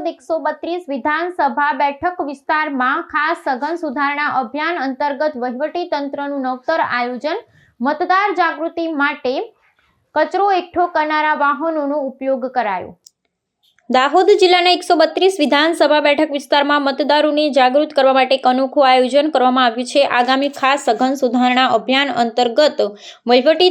દાહોદ એકસો બત્રીસ વિધાનસભા બેઠક વિસ્તારમાં ખાસ સઘન સુધારણા અભિયાન અંતર્ગત વહીવટી તંત્રનું નવતર આયોજન મતદાર જાગૃતિ માટે કચરો એકઠો કરનારા વાહનોનો ઉપયોગ કરાયો. દાહોદ જિલ્લાના એકસો બત્રીસ વિધાનસભા બેઠક વિસ્તારમાં મતદારોને જાગૃત કરવા માટે એક અનોખું આયોજન કરવામાં આવ્યું છે. આગામી ખાસ સઘન સુધારણા અભિયાન અંતર્ગત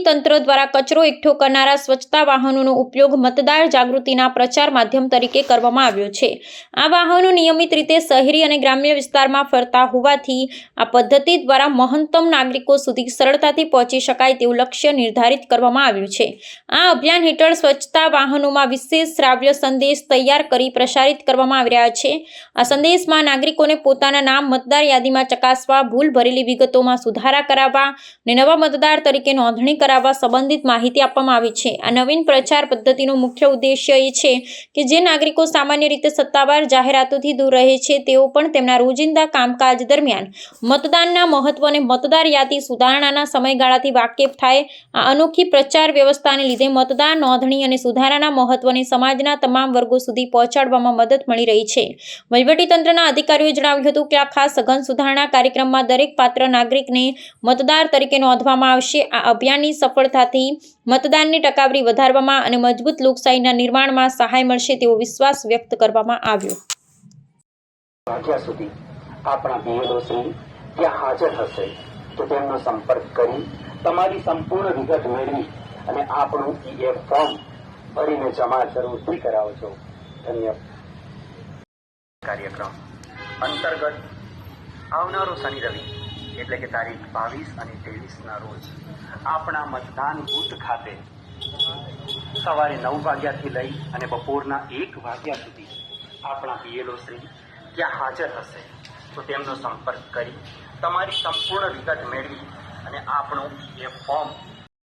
તંત્ર દ્વારા કચરો એકઠો કરનારા સ્વચ્છતા વાહનોનો ઉપયોગ મતદાર જાગૃતિના પ્રચાર માધ્યમ તરીકે કરવામાં આવ્યો છે. આ વાહનો નિયમિત રીતે શહેરી અને ગ્રામ્ય વિસ્તારમાં ફરતા હોવાથી આ પદ્ધતિ દ્વારા મહત્તમ નાગરિકો સુધી સરળતાથી પહોંચી શકાય તેવું લક્ષ્ય નિર્ધારિત કરવામાં આવ્યું છે. આ અભિયાન હેઠળ સ્વચ્છતા વાહનોમાં વિશેષ શ્રાવ્ય સંદેશ તૈયાર કરી પ્રસારિત કરવામાં આવી રહ્યા છે. આ સંદેશમાં નાગરિકોને પોતાના નામ, મતદાર યાદીમાં ચકાસવા, ભૂલ ભરેલી વિગતોમાં સુધારા કરાવવા અને નવા મતદાર તરીકે નોંધણી કરાવવા સંબંધિત માહિતી આપવામાં આવી છે. આ નવીન પ્રચાર પદ્ધતિનો મુખ્ય ઉદ્દેશ્ય એ છે કે જે નાગરિકો સામાન્ય રીતે સત્તાવાર જાહેરાતોથી દૂર રહે છે, તેઓ પણ તેમના રોજિંદા કામકાજ દરમિયાન મતદાનના મહત્વ અને મતદાર યાદી સુધારણાના સમયગાળાથી વાકેફ થાય. આ અનોખી પ્રચાર વ્યવસ્થાને લીધે મતદાર નોંધણી અને સુધારાના મહત્વને સમાજના તમામ વર્ગો સુધી પહોંચાડવામાં મદદ મળી રહી છે. વહીવટીતંત્રના અધિકારીઓએ જણાવ્યું હતું કે આ ખાસ સઘન સુધારણા કાર્યક્રમમાં દરેક પાત્ર નાગરિકને મતદાર તરીકે નોંધવામાં આવશે. આ અભિયાનની સફળતાથી મતદાનની ટકાવારી વધારવામાં અને મજબૂત લોકશાહીના નિર્માણમાં સહાય મળશે તેવો વિશ્વાસ વ્યક્ત કરવામાં આવ્યો. આપણા બીએલઓ ત્યાં હાજર હશે તો તેમનો સંપર્ક કરી તમારી સંપૂર્ણ વિગત મેળવી અને આપણું ઈએફ ફોર્મ ભરીને જમા જરૂરથી કરાવજો. ધન્યવાદ કાર્યક્રમ. અંતર્ગત આવનારો શનિ રવિ, એટલે કે તારીખ બાવીસ અને ત્રેવીસના રોજ આપણા મતદાન બુથ ખાતે સવારે નવ વાગ્યાથી લઈ અને બપોરના એક વાગ્યા સુધી આપણા બીએલઓ શ્રી ત્યાં હાજર હશે. તો તેમનો સંપર્ક કરી તમારી સંપૂર્ણ વિગત મેળવી અને આપણું એ ફોર્મ